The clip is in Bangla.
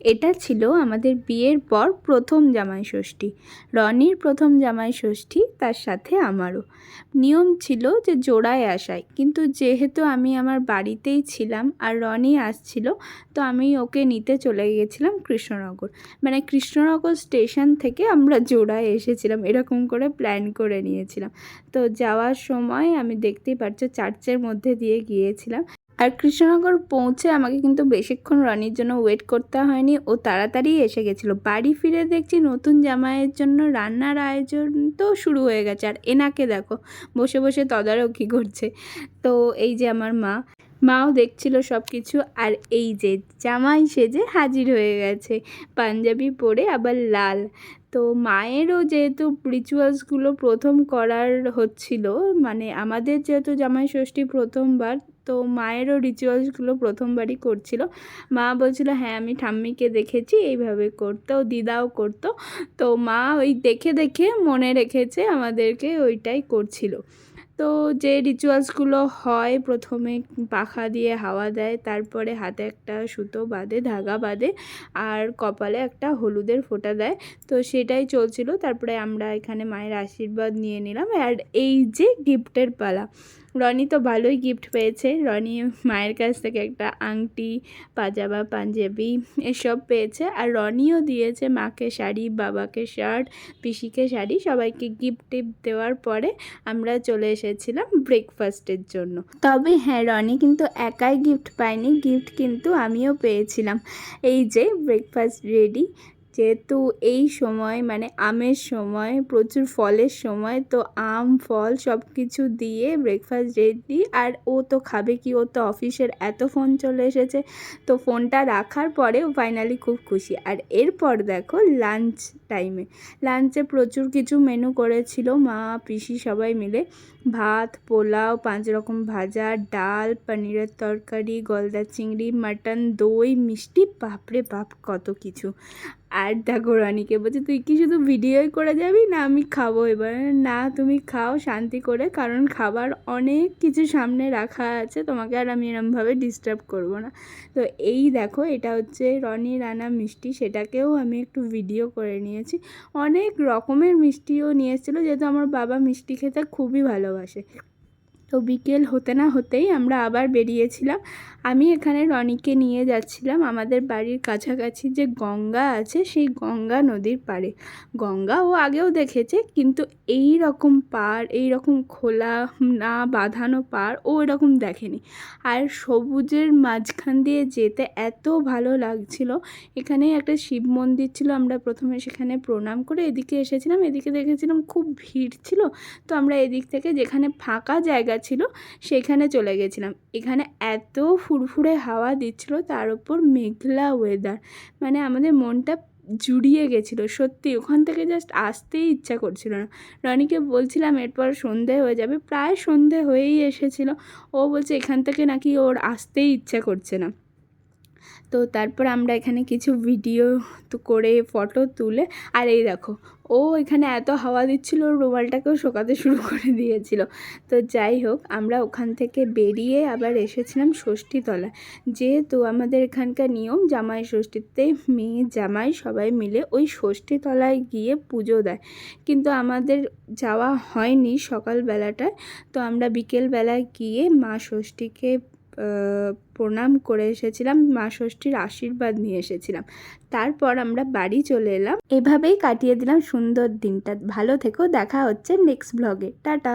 এটা ছিল আমাদের বিয়ের পর প্রথম জামাই ষষ্ঠী রনির প্রথম জামাই ষষ্ঠী তার সাথে আমারও। নিয়ম ছিল যে জোড়ায় আসায় কিন্তু যেহেতু আমি আমার বাড়িতেই ছিলাম আর রনি আসছিল, তো আমি ওকে নিতে চলে গিয়েছিলাম কৃষ্ণনগর। মানে কৃষ্ণনগর স্টেশন থেকে আমরা জোড়ায় এসেছিলাম, এরকম করে প্ল্যান করে নিয়েছিলাম। তো যাওয়ার সময় আমি দেখতেই পাচ্ছ, চার্চের মধ্যে দিয়ে গিয়েছিলাম। আর কৃষ্ণনগর পৌঁছে আমাকে কিন্তু বেশিক্ষণ রনির জন্য ওয়েট করতে হয়নি ও তাড়াতাড়ি এসে গেছিল। বাড়ি ফিরে দেখছি নতুন জামাইয়ের জন্য রান্নার আয়োজন তো শুরু হয়ে গেছে। আর এনাকে দেখো, বসে বসে তদারকি করছে। তো এই যে আমার মা মাও দেখছিল সব কিছু আর এই যে জামাই সেজে হাজির হয়ে গেছে। পাঞ্জাবি পরে আবার লাল। তো মায়েরও যেহেতু রিচুয়ালসগুলো প্রথম করার হচ্ছিল মানে আমাদের যেহেতু জামাই ষষ্ঠী প্রথমবার, তো মায়েরও রিচুয়ালসগুলো প্রথমবারই করছিল। মা বলছিল হ্যাঁ আমি ঠাম্মিকে দেখেছি, এইভাবে করতো, দিদাও করতো। তো মা ওই দেখে দেখে মনে রেখেছে আমাদেরকে ওইটাই করছিল। তো যে রিচুয়ালসগুলো হয়, প্রথমে পাখা দিয়ে হাওয়া দেয়, তারপরে হাতে একটা সুতো বাঁধে, ধাগা বাঁধে, আর কপালে একটা হলুদের ফোঁটা দেয়। তো সেটাই চলছিল। তারপরে আমরা এখানে মায়ের আশীর্বাদ নিয়ে নিলাম। আর এই যে গিফটের পালা রনি তো ভালোই গিফট পেয়েছে। রনি মায়ের কাছ থেকে একটা আংটি, পাজামা, পাঞ্জাবি এসব পেয়েছে। আর রনিও দিয়েছে মাকে শাড়ি, বাবাকে শার্ট পিসিকে শাড়ি। সবাইকে গিফট টিপ দেওয়ার পরে আমরা চলে এসেছিলাম ব্রেকফাস্টের জন্য। তবে হ্যাঁ রনি কিন্তু একাই গিফট পায়নি। গিফট কিন্তু আমিও পেয়েছিলাম। এই যে ব্রেকফাস্ট রেডি যেহেতু এই সময় মানে আমের সময়, প্রচুর ফলের সময়, তো আম, ফল সব কিছু দিয়ে ব্রেকফাস্ট রেডি আর ও তো খাবে কি, ও তো অফিসের এত ফোন চলে এসেছে, তো ফোনটা রাখার পরে ও ফাইনালি খুব খুশি। আর এরপর দেখো লাঞ্চ টাইমে লাঞ্চে প্রচুর কিছু মেনু করেছিল মা, পিসি সবাই মিলে। ভাত, পোলাও, পাঁচ রকম ভাজা, ডাল, পনিরের তরকারি, গলদা চিংড়ি, মাটন, দই, মিষ্টি, বাপরে বাপ, কত কিছু। আর দেখো রানীকে বলছে, তুই কি শুধু ভিডিওই করে যাবি? না, আমি খাব এবার। না, তুমি খাও, শান্তি করে। কারণ খাবার অনেক কিছু সামনে রাখা আছে, তোমাকে আর আমি এরমভাবে ডিস্টার্ব করব না। তো এই দেখো, এটা হচ্ছে রনি, রানা, মিষ্টি, সেটাকেও আমি একটু ভিডিও করে নিয়েছি। অনেক রকমের মিষ্টিও নিয়ে এসেছিল, যেহেতু আমার বাবা মিষ্টি খেতে খুবই ভালোবাসে। তো বিকেল হতে না হতেই আমরা আবার বেরিয়েছিলাম। আমি এখানে রনিকে নিয়ে যাচ্ছিলাম। আমাদের বাড়ির কাছাকাছি যে গঙ্গা আছে, সেই গঙ্গা নদীর পাড়ে। গঙ্গা ও আগেও দেখেছে, কিন্তু এই রকম পাড়, এই রকম খোলা, না বাঁধানো পাড় ও এরকম দেখেনি। আর সবুজের মাঝখান দিয়ে যেতে এত ভালো লাগছিল। এখানে একটা শিব মন্দির ছিল, আমরা প্রথমে সেখানে প্রণাম করে এদিকে এসেছিলাম। এদিকে দেখেছিলাম খুব ভিড় ছিল। তো আমরা এদিক থেকে যেখানে ফাঁকা জায়গা ছিল, সেখানে চলে গেছিলাম। এখানে এত ফুরফুরে হাওয়া দিচ্ছিল, তার উপর মেঘলা ওয়েদার মানে আমাদের মনটা জুড়িয়ে গেছিল, সত্যি। ওখান থেকে জাস্ট আসতেই ইচ্ছা করছিল না। রনিকে বলছিলাম, এরপর সন্ধে হয়ে যাবে। প্রায় সন্ধে হয়েই এসেছিল। ও বলছে, এখান থেকে নাকি ওর আসতেই ইচ্ছা করছে না। তো তারপর আমরা এখানে কিছু ভিডিও তো করে ফটো তুলে, আর এই দেখো, ও এখানে এত হাওয়া দিচ্ছিল, ওর রুমালটাকেও শোকাতে শুরু করে দিয়েছিল। তো যাই হোক, আমরা ওখান থেকে বেরিয়ে আবার এসেছিলাম ষষ্ঠীতলা যেহেতু আমাদের এখানকার নিয়ম, জামাই ষষ্ঠীতে মেয়ে জামাই সবাই মিলে ওই ষষ্ঠীতলায় গিয়ে পুজো দেয়। কিন্তু আমাদের যাওয়া হয়নি সকালবেলাটায়, তো আমরা বিকেলবেলায় গিয়ে মা ষষ্ঠীকে প্রণাম করে এসেছিলাম, মা ষষ্ঠীর আশীর্বাদ নিয়ে এসেছিলাম। তারপর আমরা বাড়ি চলে এলাম। এভাবেই কাটিয়ে দিলাম সুন্দর দিনটা। ভালো থেকো, দেখা হচ্ছে নেক্সট ব্লগে টাটা।